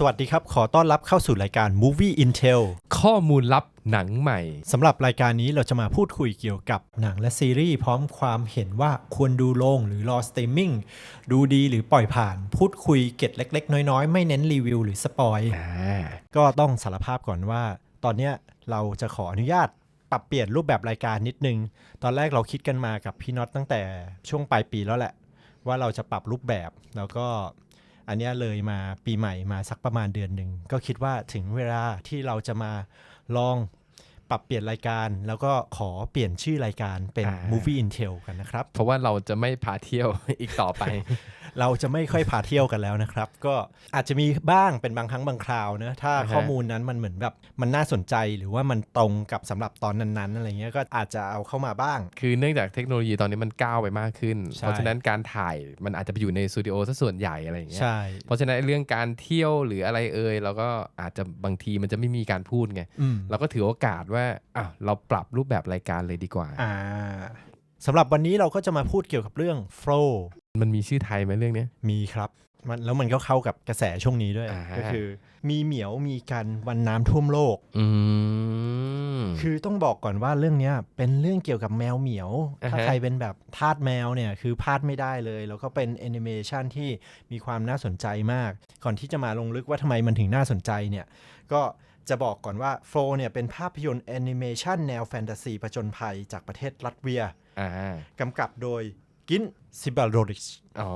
สวัสดีครับ ขอต้อนรับเข้าสู่รายการ Movie Intel ข้อมูลลับหนังใหม่ สำหรับรายการนี้เราจะมาพูดคุยเกี่ยวกับหนังและซีรีส์พร้อมความเห็นว่าควรดูโรงหรือรอสตรีมมิ่งดูดีหรือปล่อยผ่าน พูดคุยเกร็ดเล็ก ๆ น้อย ๆ ไม่เน้นรีวิวหรือสปอยอ่าก็ต้องสารภาพก่อนว่า ตอนเนี้ยเราจะขออนุญาตปรับเปลี่ยนรูปแบบรายการนิดนึง ตอนแรกเราคิดกันมากับพี่น็อตตั้งแต่ช่วงปลายปีแล้วแหละ ว่าเราจะปรับรูปแบบแล้วก็ อันนี้เลยมาปีใหม่มาสักประมาณเดือนหนึ่ง ก็คิดว่าถึงเวลาที่เราจะมาลอง ปรับเปลี่ยนรายการ แล้วก็ขอเปลี่ยนชื่อรายการเป็น Movie Intel กันนะครับ เพราะว่าเราจะไม่พาเที่ยวอีกต่อไป เราจะไม่ค่อยพาเที่ยวกันแล้วนะครับ ก็อาจจะมีบ้างเป็นบางครั้งบางคราวนะถ้าอ่าฮะข้อมูลนั้นมันเหมือนแบบมันน่าสนใจหรือว่ามันตรงกับสำหรับตอนนั้นๆอะไรเงี้ยก็อาจจะเอาเข้ามาบ้าง คือเนื่องจากเทคโนโลยีตอนนี้มันก้าวไปมากขึ้นใช่เพราะฉะนั้นการถ่ายมันอาจจะไปอยู่ในสตูดิโอซะส่วนใหญ่อะไรอย่างเงี้ยใช่เพราะฉะนั้นเรื่องการเที่ยวหรืออะไรเอ่ยเราก็อาจจะบางทีมันจะไม่มีการพูดไงอืมเราก็ถือโอกาสว่าอ้าวเราปรับรูปแบบรายการเลยดีกว่าอ่าสำหรับวันนี้เราก็จะมาพูดเกี่ยวกับเรื่อง flow มันมีชื่อไทยไหมเรื่องเนี้ยมีครับมันแล้วมันก็เข้ากับกระแสช่วงนี้ด้วยอ่าฮะก็คือ มีเหมียวมีกันวันน้ำท่วมโลกอืมคือต้องบอกก่อนว่าเรื่องเนี้ยเป็นเรื่องเกี่ยวกับแมวเหมียวอ่าฮะถ้าใครเป็นแบบทาสแมวเนี่ยคือพลาดไม่ได้เลย แล้วก็เป็นแอนิเมชันที่มีความน่าสนใจมาก ก่อนที่จะมาลงลึกว่าทำไมมันถึงน่าสนใจเนี่ย ก็ จะบอกก่อนว่าโฟลเนี่ยเป็นภาพยนตร์แอนิเมชันแนวแฟนตาซีผจญภัยจากประเทศรัสเวียอ่ากำกับโดยกินซิบาโรดิชอ๋อ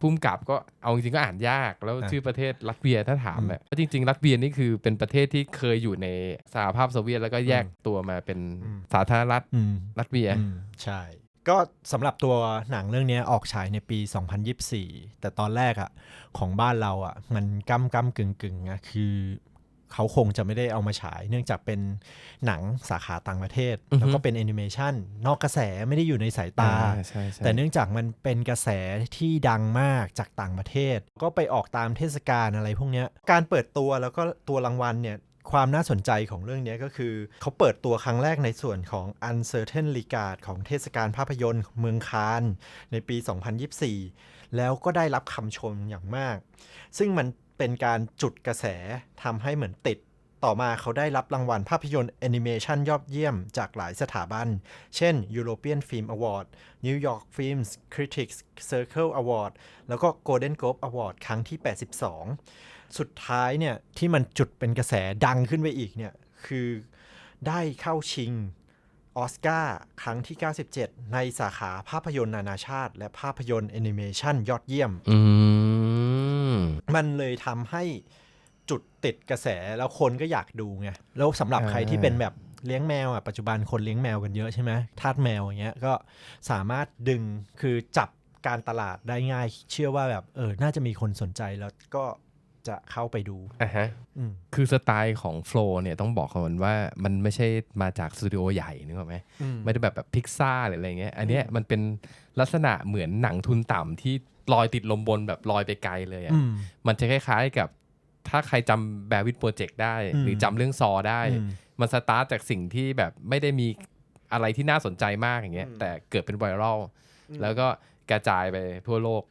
พุ่มกับก็เอาจริงๆก็อ่านยาก แล้วอะชื่อประเทศรัสเวียถ้าถามเนี่ยจริงๆรัสเวียนี่คือเป็นประเทศที่เคยอยู่ในสหภาพโซเวียตแล้วก็แยกตัวมาเป็นสาธารณรัฐอืมรัสเวียอืมใช่ ก็สำหรับตัวหนังเรื่องนี้ออกฉายในปี 2024 แต่ตอนแรกอะ่ะของบ้านเราอะ่ะมันก้ำก้ำกึ่งกึ่งๆอะคือ เขาคงจะไม่ได้เอามาฉาย เนื่องจากเป็นหนังสาขาต่างประเทศอือฮึแล้วก็เป็นแอนิเมชันนอกกระแสไม่ได้อยู่ในสายตาอ่ใช่ใช่แต่เนื่องจากมันเป็นกระแสที่ดังมากจากต่างประเทศ ก็ไปออกตามเทศกาลอะไรพวกเนี้ยการเปิดตัวแล้วก็ตัวรางวัลเนี่ยความน่าสนใจของเรื่องเนี้ยก็คือ เขาเปิดตัวครั้งแรกในส่วนของ Uncertain Regard ของเทศกาลภาพยนตร์เมืองคานในปี 2024 แล้วก็ได้รับคำชมอย่างมาก ซึ่งมัน เป็นการจุดกระแสทำให้เหมือนติด ต่อมาเขาได้รับรางวัลภาพยนตร์แอนิเมชันยอดเยี่ยมจากหลายสถาบัน เช่น European Film Award New York Films Critics Circle Award แล้วก็ Golden Globe Award ครั้งที่ 82 สุดท้ายเนี่ยที่มันจุดเป็นกระแสดังขึ้นไปอีกเนี่ยคือได้เข้าชิงออสการ์ครั้งที่ 97 ในสาขาภาพยนตร์นานาชาติ และภาพยนตร์แอนิเมชันยอดเยี่ยม อืม มันเลยทำให้จุดติดกระแสแล้วคนก็อยากดูไงแล้วสำหรับอ่าใครที่เป็นแบบเลี้ยงแมวอะปัจจุบันคนเลี้ยงแมวกันเยอะใช่ไหมทาสแมวอย่างเงี้ยก็สามารถดึงคือจับการตลาดได้ง่าย เชื่อว่าแบบเออน่าจะมีคนสนใจแล้วก็จะเข้าไปดูอะฮะอืมคือสไตล์ของโฟล์เนี่ยต้องบอกก่อนว่ามันไม่ใช่มาจากสตูดิโอใหญ่นึกออกไหมไม่ได้แบบแบบพิกซ่าหรืออะไรเงี้ยอันเนี้ยมันเป็นลักษณะเหมือนหนังทุนต่ำที่ ลอยติดลมบนแบบลอยไปไกลเลยอะอืมมันจะคล้ายๆกับ ถ้าใครจำแบวิดโปรเจกต์ได้อืมหรือจำเรื่องซอได้อืมมันสตาร์ทจากสิ่งที่แบบไม่ได้มีอะไรที่น่าสนใจมากอย่างเงี้ยอืมแต่เกิดเป็นไวรัลแล้วก็กระจายไปทั่วโลก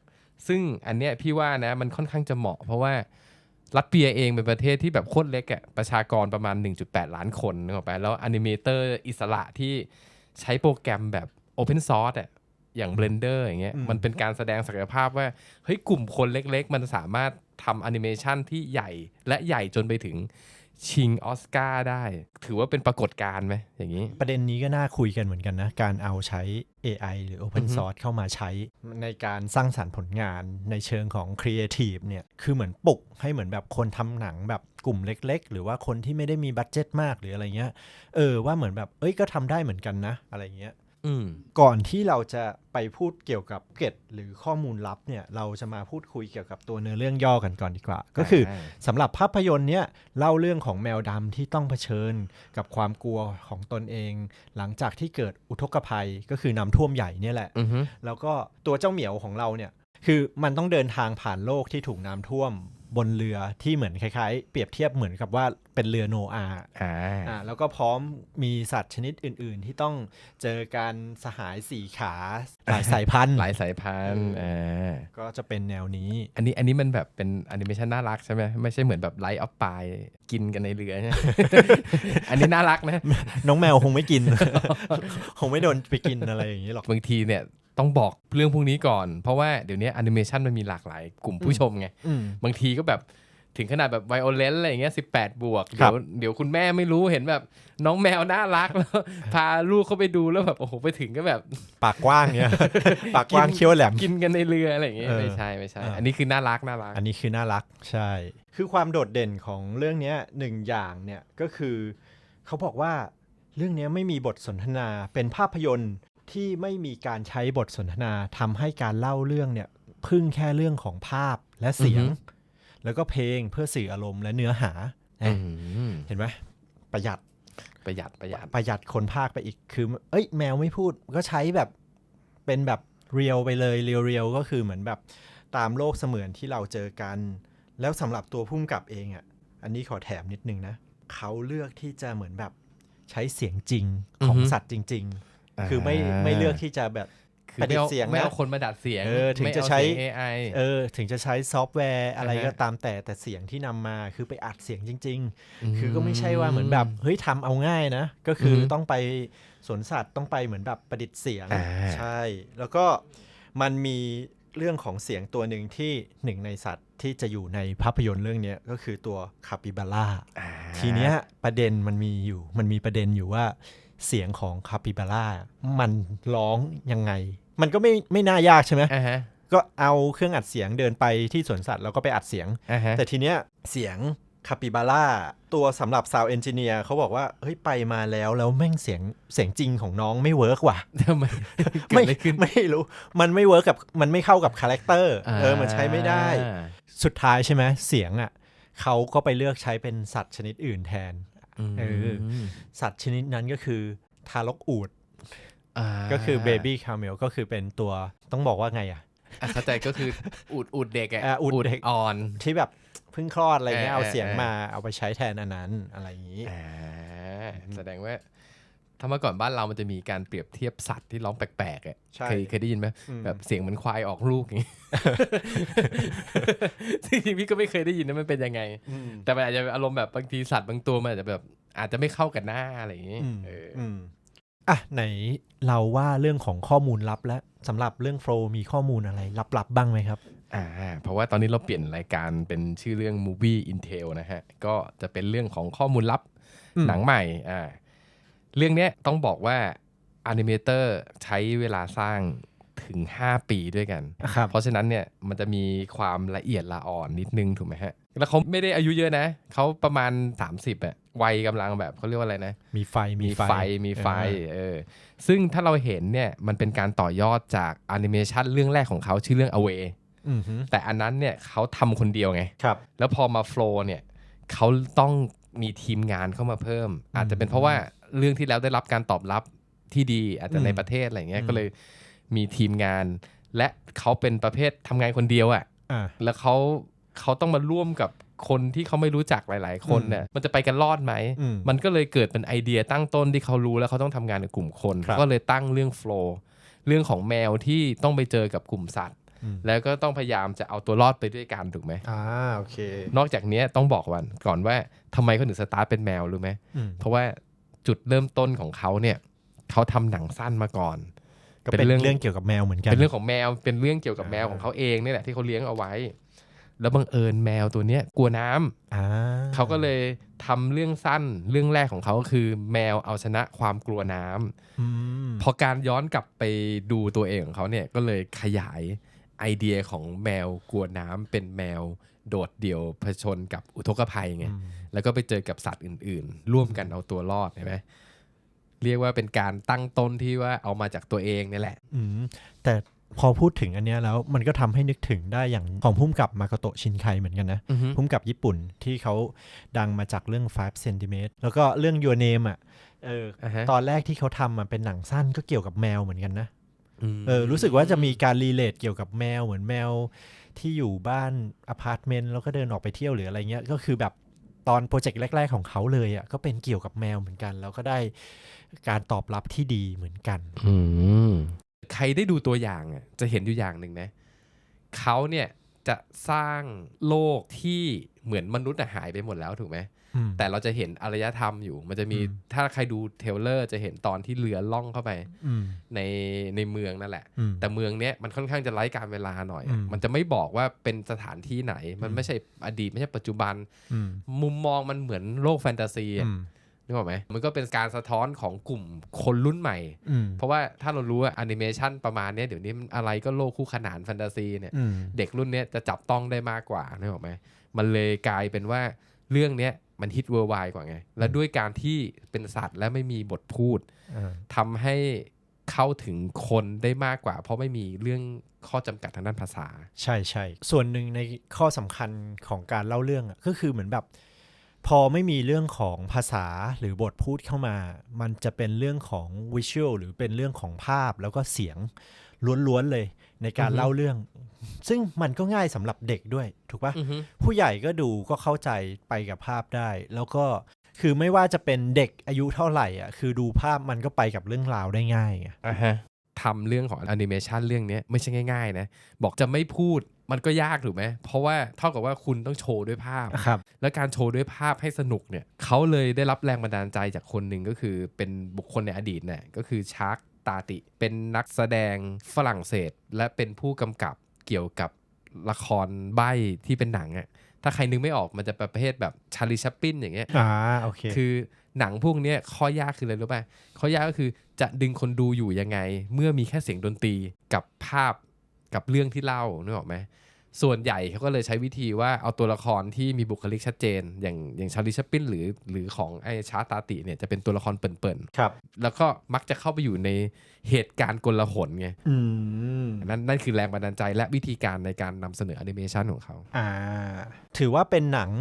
ซึ่งอันเนี้ยพี่ว่านะมันค่อนข้างจะเหมาะ เพราะว่ารัสเซียเองเป็นประเทศที่แบบโคตรเล็กอะประชากรประมาณ 1.8 ล้านคนนึกออกไปแล้วอนิเมเตอร์อิสระที่ใช้โปรแกรมแบบ Open Source อะ อย่าง Blender อย่างเงี้ยอืมมันเป็นการแสดงศักยภาพว่าเฮ้ยกลุ่มคนเล็กๆ มันสามารถทำแอนิเมชันที่ใหญ่และใหญ่จนไปถึงชิงออสการ์ได้ ถือว่าเป็นปรากฏการณ์ไหมอย่างนี้ ประเด็นนี้ก็น่าคุยกันเหมือนกันนะ การเอาใช้ AI หรือ Open อือฮึ Source เข้ามาใช้ในการสร้างสารรค์ผลงานในเชิงของ Creative เนี่ย คือเหมือนปลุกให้เหมือนแบบคนทำหนังแบบกลุ่มเล็ก ๆ หรือว่าคนที่ไม่ได้มีบัตเจ็ตมากหรืออะไรเงี้ย เออว่าเหมือนแบบ เอ้ยก็ทำได้เหมือนกันนะ อะไรเงี้ยอืม ก่อนที่เราจะไปพูดเกี่ยวกับเกร็ดหรือข้อมูลลับเนี่ยเราจะมาพูดคุยเกี่ยวกับตัวเนื้อเรื่องย่อกันก่อนดีกว่า ก็คืออ่าสำหรับภาพยนตร์เนี่ยเล่าเรื่องของแมวดำที่ต้องเผชิญกับความกลัวของตนเอง หลังจากที่เกิดอุทกภัยก็คือน้ำท่วมใหญ่เนี่ยแหละอือฮึแล้วก็ตัวเจ้าเหมียวของเราเนี่ยคือมันต้องเดินทางผ่านโลกที่ถูกน้ำท่วม บนเรือที่เหมือนคล้ายๆ เปรียบเทียบเหมือนกับว่าเป็นเรือโนอาห์อ่าอ่าแล้วก็พร้อมมีสัตว์ชนิดอื่น ๆ ที่ต้องเจอการสหายสี่ขาหลายสายพันธุ์หลายสายพันธุ์อ่าก็จะเป็นแนวนี้ อันนี้อันนี้มันแบบเป็นแอนิเมชันน่ารักใช่ไหมไม่ใช่เหมือนแบบไลท์ออฟปายกินกันในเรือใช่ไหมอันนี้น่ารักนะ น้องแมวคงไม่กิน คงไม่โดนไปกินอะไรอย่างนี้หรอกบางทีเนี่ย ต้องบอกเรื่องพวกนี้ก่อน เพราะว่าเดี๋ยวนี้แอนิเมชันมันมีหลากหลายกลุ่มผู้ชมไงอืมบางทีก็แบบถึงขนาดแบบไวโอเลนอะไรอย่างเงี้ยสิบแปดบวกครัเดี๋บยวเดี๋ยวคุณแม่ไม่รู้เห็นแบบ น้องแมวน่ารักแล้วพาลูกเข้าไปดูแล้วแบบ โอ้โห ไปถึงก็แบบ ปากกว้างเนี่ยปากกว้างเคี้ยวแหลม กินกันในเรืออะไรอย่างเงี้ยเออไม่ใช่ไม่ใช่อ่าอันนี้คือน่ารักน่ารัก อันนี้คือน่ารักใช่ คือความโดดเด่นของเรื่องเนี้ยหนึ่งอย่างเนี่ยก็คือ เขาบอกว่าเรื่องเนี้ยไม่มีบทสนทนาเป็นภาพยนตร์ ที่ไม่มีการใช้บทสนทนาทำให้การเล่าเรื่องเนี่ยพึ่งแค่เรื่องของภาพและเสียงอือฮึแล้วก็เพลงเพื่อสื่ออารมณ์และเนื้อหาอืมเห็นไหมประหยัดประหยัดประหยัดประหยัดคนภาคไปอีกคือ เอ้ยแมวไม่พูดก็ใช้แบบเป็นแบบเรียลไปเลยเรียลเรียลก็คือเหมือนแบบตามโลกเสมือนที่เราเจอกัน แล้วสำหรับตัวพุ่มกับเองอะ่ะ อันนี้ขอแถมนิดนึงนะเขาเลือกที่จะเหมือนแบบใช้เสียงจริงของอือฮึสัตว์จริง ๆ คือไม่ไม่เลือกที่จะแบบคือประดิไม่ษเอาฐ์เสียงไม่นะเอาคนมาดัดเสียงเออถึงไม่จะเอาใช้เสียง AI เออถึงจะใช้ซอฟต์แวร์อะไรอ่าฮะก็ตามแต่แต่เสียงที่นำมาคือไปอัดเสียงจริงๆมคือก็ไม่ใช่ว่าเหมือนแบบเฮ้ยทำเอาง่ายนะ ก็คือออฮึต้องไปสวนสัตว์ต้องไปเหมือนแบบประดิษฐ์เสียงอ่าใช่ แล้วก็มันมีเรื่องของเสียงตัวหนึ่งที่หนึ่งในสัตว์ที่จะอยู่ในภาพยนตร์เรื่องเนี้ยก็คือตัวคาปิบาร่าอ่าทีเนี้ยประเด็นมันมีอยู่มันมีประเด็นอยู่ว่า เสียงของคาปิบาร่ามันร้องยังไง มันก็ไม่ไม่น่ายากใช่ไหมอ่าฮะก็เอาเครื่องอัดเสียงเดินไปที่สวนสัตว์แล้วก็ไปอัดเสียงอ่าฮะแต่ทีเนี้ยเสียงคาปิบาร่าตัวสำหรับซาวเอนจิเนียร์เขาบอกว่า เฮ้ย ไปมาแล้วแล้วแม่งเสียงเสียงจริงของน้องไม่เวิร์กว่ะทำไมเกิดไม่อะไรขึ้นไม่รู้ มันไม่เวิร์กกับมันไม่เข้ากับคาแรคเตอร์เออมันใช้ไม่ได้อ่าสุดท้ายใช่ไหมเสียงอะเขาก็ไปเลือกใช้เป็นสัตว์ชนิดอื่นแทน เออสัตว์ชนิดนั้นก็คือทารกอูดอ่าก็คือเบบี้คาเมลก็คือเป็นตัวต้องบอกว่าไงอะอะเข้าใจก็คืออูดอูดเด็กอะอ่าอูฐเด็กอ่อนที่แบบเพิ่งคลอดอะไรเงี้ยเออเอาเสียงเออมาเอาไปใช้แทนอันนั้นอะไรอย่างนี้อ่าแสดงว่า ถ้าเมื่อก่อนบ้านเรามันจะมีการเปรียบเทียบสัตว์ที่ร้องแปลกๆอะใช่เคยเคยได้ยินไหมอืมแบบเสียงเหมือนควายออกลูกอย่างงี้จริงๆพี่ก็ไม่เคยได้ยินนะมันเป็นยังไงอืมแต่มันอาจจะอารมณ์แบบบางทีสัตว์บางตัวมันอาจจะแบบอาจจะไม่เข้ากันหน้าอะไรอย่างงี้อืมเออออืมอะไหนเราว่าเรื่องของข้อมูลลับแล้วสำหรับเรื่องโฟล์มีข้อมูลอะไรลับๆบ้างไหมครับอ่าเพราะว่าตอนนี้เราเปลี่ยนรายการเป็นชื่อเรื่อง Movie Intel นะฮะ ก็จะเป็นเรื่องของข้อมูลลับอืมหนังใหม่อ่า เรื่องเนี้ยต้องบอกว่าอนิเมเตอร์ใช้เวลาสร้างถึง 5 ปีด้วยกันครับเพราะฉะนั้นเนี่ยมันจะมีความละเอียดละอ่อนนิดนึงถูกไหมฮะ แล้วเขาไม่ได้อายุเยอะนะ เขาประมาณ 30อะวัยกำลังแบบเขาเรียกว่าอะไรนะ มีไฟ มีไฟ มีไฟ เออ ซึ่งถ้าเราเห็นเนี่ยมันเป็นการต่อยอดจากแอนิเมชันเรื่องแรกของเขาชื่อเรื่อง Away อืมฮึแต่อันนั้นเนี่ยเขาทำคนเดียวไงครับแล้วพอมาโฟล์เนี่ยเขาต้อง มีทีมงานเข้ามาเพิ่ม อาจจะเป็นเพราะว่าเรื่องที่แล้วได้รับการตอบรับที่ดีอาจจะในประเทศอะไรเงี้ยอืมก็เลยมีทีมงาน และเขาเป็นประเภททำงานคนเดียวอะ่ะอ่าแล้วเขาเขาต้องมาร่วมกับคนที่เขาไม่รู้จักหลาย ๆ คนเนี่ยมันจะไปกันรอดไหมอืมมันก็เลยเกิดเป็นไอเดียตั้งต้นที่เขารู้แล้วเขาต้องทำงานกับกลุ่มคนครับก็เลยตั้งเรื่องโฟล์เรื่องของแมวที่ต้องไปเจอกับกลุ่มสัตว์อืม แล้วก็ต้องพยายามจะเอาตัวรอดไปด้วยกันถูกไหมอ่าโอเค นอกจากเนี้ยต้องบอกวันก่อนว่าทำไมเขาถึงสตาร์ทเป็นแมวรู้ไหมอืมเพราะว่าจุดเริ่มต้นของเขาเนี่ยเขาทำหนังสั้นมาก่อนก็เป็เป็นนเรื่องเรื่องเกี่ยวกับแมวเหมือนกันเป็นเรื่องของแมวเป็นเรื่องเกี่ยวกับแมวอ่าของเขาเองนี่แหละที่เขาเลี้ยงเอาไว้ แล้วบังเอิญแมวตัวเนี้ยกลัวน้ำอ่าเขาก็เลยทำเรื่องสั้นเรื่องแรกของเขาก็คือ แมวเอาชนะความกลัวน้ำอืมพอการย้อนกลับไปดูตัวเองของเขาเนี่ยก็เลยขยาย ไอเดียของแมวกลัวน้ำเป็นแมวโดดเดี่ยวเผชิญกับอุทกภัยไงอืมแล้วก็ไปเจอกับสัตว์อื่น ๆ ร่วมกันเอาตัวรอดเห็นไหมเรียกว่าเป็นการตั้งต้นที่ว่าเอามาจากตัวเองนี่แหละอืมแต่พอพูดถึงอันเนี้ยแล้วมันก็ทำให้นึกถึงได้อย่างของพุ่มกับมาโกโตะชินไคเหมือนกันนะพุ่มกับญี่ปุ่นที่เขาดังมาจากเรื่อง 5 cm แล้วก็เรื่อง Your Name อะเอออ่าฮะตอนแรกที่เขาทำอะเป็นหนังสั้นก็เกี่ยวกับแมวเหมือนกันนะม เออรู้สึกว่าจะมีการรีเลทเกี่ยวกับแมวเหมือนแมวที่อยู่บ้านอพาร์ตเมนต์แล้วก็เดินออกไปเที่ยวหรืออะไรเงี้ย ก็คือแบบตอนโปรเจกต์แรก ๆ ของเขาเลยอะก็เป็นเกี่ยวกับแมวเหมือนกัน แล้วก็ได้การตอบรับที่ดีเหมือนกันอืมใครได้ดูตัวอย่างอะจะเห็นอยู่อย่างหนึ่งนะเขาเนี่ย จะสร้างโลกที่เหมือนมนุษย์อะหายไปหมดแล้วถูกไหมอืมแต่เราจะเห็นอารยธรรมอยู่ มันจะมีอืมถ้าใครดูเทรลเลอร์จะเห็นตอนที่เรือล่องเข้าไปอืมในในเมืองนั่นแหละอืมแต่เมืองเนี้ยมันค่อนข้างจะไร้การเวลาหน่อยอะอืมมันจะไม่บอกว่าเป็นสถานที่ไหน มันอืมไม่ใช่อดีตไม่ใช่ปัจจุบันอืมมุมมองมันเหมือนโลกแฟนตาซีอะอืม นึกออกไหมมันก็เป็นการสะท้อนของกลุ่มคนรุ่นใหม่อืมเพราะว่าถ้าเรารู้ว่าแอนิเมชันประมาณเนี้ยเดี๋ยวนี้มันอะไรก็โลกคู่ขนานแฟนตาซีเนี่ยอืมเด็กรุ่นเนี้ยจะจับต้องได้มากกว่านึกออกไหมมันเลยกลายเป็นว่าเรื่องเนี้ยมันฮิตเวอร์ไวกว่าไง และด้วยการที่เป็นสัตว์และไม่มีบทพูดอ่าทำให้เข้าถึงคนได้มากกว่า เพราะไม่มีเรื่องข้อจำกัดทางด้านภาษา ใช่ใช่ส่วนหนึ่งในข้อสำคัญของการเล่าเรื่องอะก็คือเหมือนแบบ พอไม่มีเรื่องของภาษาหรือบทพูดเข้ามา มันจะเป็นเรื่องของวิชวลหรือเป็นเรื่องของภาพแล้วก็เสียงล้วนๆเลยในการอือฮึเล่าเรื่อง ซึ่งมันก็ง่ายสำหรับเด็กด้วย ถูกปะอือฮึผู้ใหญ่ก็ดูก็เข้าใจไปกับภาพได้ แล้วก็คือไม่ว่าจะเป็นเด็กอายุเท่าไหร่อะคือดูภาพมันก็ไปกับเรื่องราวได้ง่ายไงอ่าฮะทำเรื่องของแอนิเมชันเรื่องเนี้ยไม่ใช่ง่าย ๆ นะ บอกจะไม่พูด มันก็ยากถูกไหม เพราะว่าเท่ากับว่าคุณต้องโชว์ด้วยภาพ ครับ และการโชว์ด้วยภาพให้สนุกเนี่ยเขาเลยได้รับแรงบันดาลใจจากคนหนึ่งก็คือเป็นบุคคลในอดีตเนี่ยก็คือชาร์กตาติ เป็นนักแสดงฝรั่งเศส และเป็นผู้กำกับเกี่ยวกับละครใบ้ที่เป็นหนังอะถ้าใครนึกไม่ออกมันจะประเภทแบบชาลีชัปปินอย่างเงี้ย อ่าโอเค คือหนังพวกเนี้ยข้อยากคืออะไรรู้ป่ะข้อยากก็คือจะดึงคนดูอยู่ยังไง เมื่อมีแค่เสียงดนตรีกับภาพ กับเรื่องที่เล่านึกออกไหมส่วนใหญ่เขาก็เลยใช้วิธีว่าเอาตัวละครที่มีบุคลิกชัดเจน อย่างอย่างชาลิชัปปินหรือหรือของไอชาร์ตาติเนี่ยจะเป็นตัวละครเปิ่นครับๆแล้วก็มักจะเข้าไปอยู่ในเหตุการณ์กลหนไงอืมนั่นนั่นคือแรงบันดาลใจและวิธีการในการนำเสนอแอนิเมชันของเขาอ่าถือว่าเป็นหนัง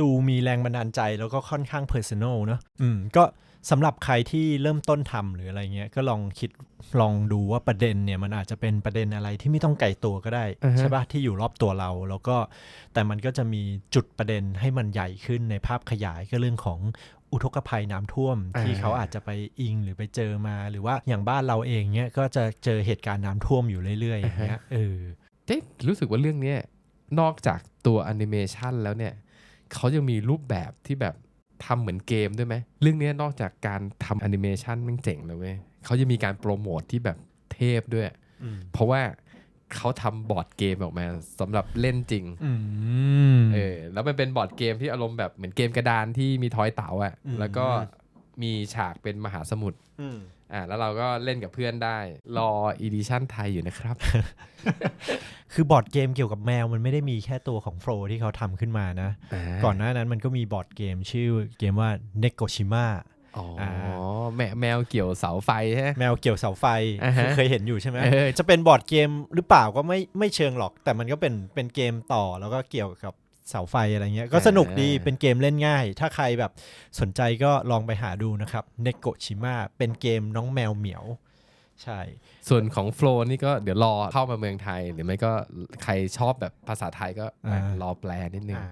ดูมีแรงบันดาลใจแล้วก็ค่อนข้างเพอร์ซันอลเนอะอืมก็ สำหรับใครที่เริ่มต้นทำหรืออะไรเงี้ยก็ลองคิดลองดูว่าประเด็นเนี่ยมันอาจจะเป็นประเด็นอะไรที่ไม่ต้องไกลตัวก็ได้อือฮะใช่ปะที่อยู่รอบตัวเรา แล้วก็แต่มันก็จะมีจุดประเด็นให้มันใหญ่ขึ้นในภาพขยายก็เรื่องของอุทกภัยน้ำท่วมที่เขาอาจจะไปอิงหรือไปเจอมา หรือว่าอย่างบ้านเราเองเนี่ยก็จะเจอเหตุการณ์น้ำท่วมอยู่เรื่อยๆอย่างเงี้ยเออเจ๊รู้สึกว่าเรื่องเนี้ยนอกจากตัวแอนิเมชันแล้วเนี่ยเขายังมีรูปแบบที่แบบ ทำเหมือนเกมด้วยไหมเรื่องเนี้ยนอกจากการทำแอนิเมชันมันเจ๋งเลยเว้ยเขาจะมีการโปรโมทที่แบบเทพด้วยอืมเพราะว่าเขาทำบอร์ดเกมออกมาสำหรับเล่นจริงอืมเออแล้วมันเป็นบอร์ดเกมที่อารมณ์แบบเหมือนเกมกระดานที่มีทอยเต๋าอะ่ะอืมแล้วก็มีฉากเป็นมหาสมุทร อืมอ่าแล้วเราก็เล่นกับเพื่อนได้ รออีดิชั่นไทยอยู่นะครับ คือบอร์ดเกมเกี่ยวกับแมวมันไม่ได้มีแค่ตัวของโฟลที่เขาทำขึ้นมานะก่อนหน้านั้นมันก็มีบอร์ดเกมชื่อเกมว่า n e k o s h i m a อ๋ออา แมแมวเกี่ยวเสาไฟใช่ไหม แมวเกี่ยวเสาไฟอ่าฮะคือเคยเห็นอยู่ใช่ไหมเออ จะเป็นบอร์ดเกมหรือเปล่าก็ไม่ไม่เชิงหรอก แต่มันก็เป็นเป็นเกมต่อแล้วก็เกี่ยวกับ เสาไฟอะไรเงี้ย ก็สนุกดีเป็นเกมเล่นง่าย ถ้าใครแบบสนใจก็ลองไปหาดูนะครับ n e k o s h i m a เป็นเกมน้องแมวเหมียว ใช่ ส่วนของโฟลนี่ก็เดี๋ยวรอเข้ามาเมืองไทย หรือไม่ก็ใครชอบแบบภาษาไทยก็อะอ่ารรอแปลนิดนึงอ่า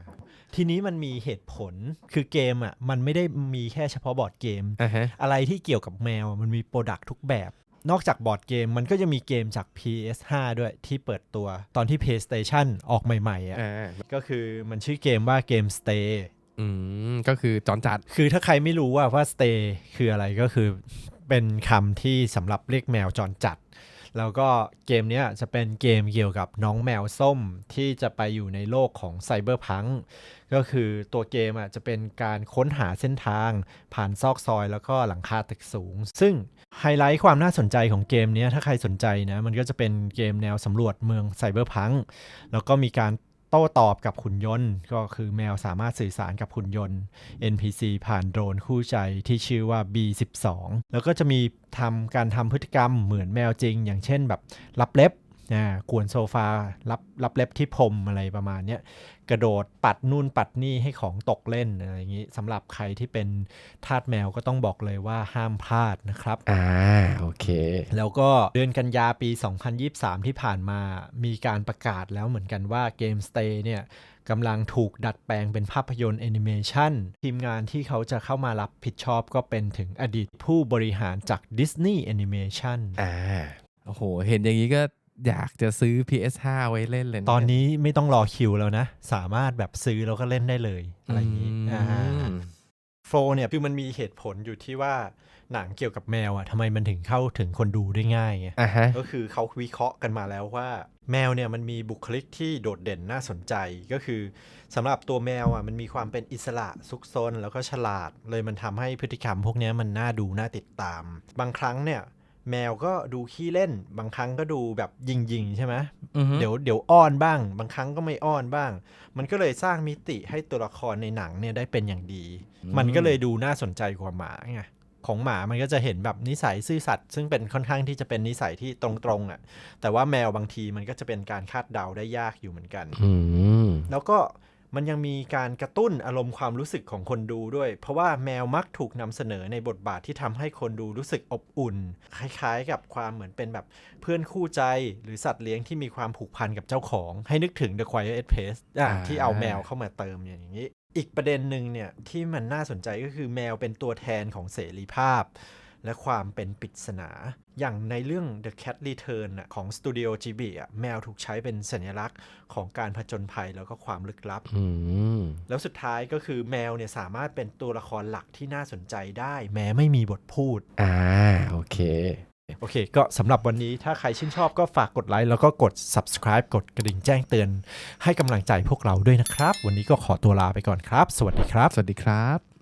ทีนี้มันมีเหตุผลคือเกมอะมันไม่ได้มีแค่เฉพาะบอร์ดเกมอะฮะอะไรที่เกี่ยวกับแมวอะมันมีโปรดักทุกแบบ นอกจากบอร์ดเกมมันก็จะมีเกมจาก PS5 ด้วยที่เปิดตัวตอนที่ PlayStation ออกใหม่ๆอะอ่าก็คือมันชื่อเกมว่าเกม Stay อืมก็คือจอนจัด คือถ้าใครไม่รู้ว่าว่า Stay คืออะไรก็คือเป็นคำที่สำหรับเรียกแมวจรจัด แล้วก็เกมนี้จะเป็นเกมเกี่ยวกับน้องแมวส้มที่จะไปอยู่ในโลกของไซเบอร์พังก็คือตัวเกมอะจะเป็นการค้นหาเส้นทาง ผ่านซอกซอยแล้วก็หลังคาตึกสูง ซึ่งไฮไลท์ความน่าสนใจของเกมนี้ถ้าใครสนใจนะมันก็จะเป็นเกมแนวสำรวจเมืองไซเบอร์พังแล้วก็มีการ โต้ตอบกับหุ่นยนต์ ก็คือแมวสามารถสื่อสารกับหุ่นยนต์ NPC ผ่านโดรนคู่ใจที่ชื่อว่า B12 แล้วก็จะมีทำการทำพฤติกรรมเหมือนแมวจริง อย่างเช่นแบบรับเล็บ อ่ากวนโซฟารับรับเล็บที่พรมอะไรประมาณเนี้ยกระโดดปัดนู่นปัดนี่ให้ของตกเล่นอะไรอย่างนี้สำหรับใครที่เป็นทาสแมวก็ต้องบอกเลยว่าห้ามพลาดนะครับ อ่าโอเค แล้วก็เดือนกันยาปี 2023 ที่ผ่านมามีการประกาศแล้วเหมือนกันว่า Game Stay เนี่ยกำลังถูกดัดแปลงเป็นภาพยนตร์แอนิเมชันทีมงานที่เขาจะเข้ามารับผิดชอบก็เป็นถึงอดีตผู้บริหารจาก Disney Animation อ่าโอ้โห เห็นอย่างนี้ก็ อยากจะซื้อ PS5 ไว้เล่นเลยะตอนนี้ไม่ต้องรอคิวแล้วนะ สามารถแบบซื้อแล้วก็เล่นได้เลย อะไรอย่างนี้อือ่ามโฟร์เนี่ยคือมันมีเหตุผลอยู่ที่ว่าหนังเกี่ยวกับแมวอะทำไมมันถึงเข้าถึงคนดูได้ง่ายไงอ่าฮะก็คือเขาวิเคราะห์กันมาแล้วว่า แมวเนี่ยมันมีบุคลิกที่โดดเด่นน่าสนใจก็คือสำหรับตัวแมวอะมันมีความเป็นอิสระซุกซนแล้วก็ฉลาด เลยมันทำให้พฤติกรรมพวกเนี้ยมันน่าดูน่าติดตาม บางครั้งเนี่ย แมวก็ดูขี้เล่น บางครั้งก็ดูแบบยิงยิงๆใช่ไหมอือฮึเดี๋ยวเดี๋ยวอ้อนบ้าง บางครั้งก็ไม่อ้อนบ้าง มันก็เลยสร้างมิติให้ตัวละครในหนังเนี่ยได้เป็นอย่างดี มันก็เลยดูน่าสนใจกว่าหมาไงของหมามันก็จะเห็นแบบนิสัยซื่อสัตย์ซึ่งเป็นค่อนข้างที่จะเป็นนิสัยที่ตรงๆอะ่ะ แต่ว่าแมวบางทีมันก็จะเป็นการคาดเดาได้ยากอยู่เหมือนกันอืมแล้วก็ มันยังมีการกระตุ้นอารมณ์ความรู้สึกของคนดูด้วย เพราะว่าแมวมักถูกนำเสนอในบทบาทที่ทำให้คนดูรู้สึกอบอุ่น คล้ายๆ กับความเหมือนเป็นแบบเพื่อนคู่ใจ หรือสัตว์เลี้ยงที่มีความผูกพันกับเจ้าของ ให้นึกถึง The Quiet Place อะอ่าที่เอาแมวเข้ามาเติมอย่างนี้ อีกประเด็นหนึ่งเนี่ยที่มันน่าสนใจก็คือแมวเป็นตัวแทนของเสรีภาพ และความเป็นปริศนา อย่างในเรื่อง The Cat Return น่ะของ Studio Ghibli อะแมวถูกใช้เป็นสัญลักษณ์ของการผจญภัยแล้วก็ความลึกลับอืมแล้วสุดท้ายก็คือแมวเนี่ยสามารถเป็นตัวละครหลักที่น่าสนใจได้ แม้ไม่มีบทพูด อ่า โอเคโอเค ก็สำหรับวันนี้ถ้าใครชื่นชอบก็ฝากกดไลค์แล้วก็กด subscribe กดกระดิ่งแจ้งเตือน ให้กำลังใจพวกเราด้วยนะครับ วันนี้ก็ขอตัวลาไปก่อนครับ สวัสดีครับ สวัสดีครับ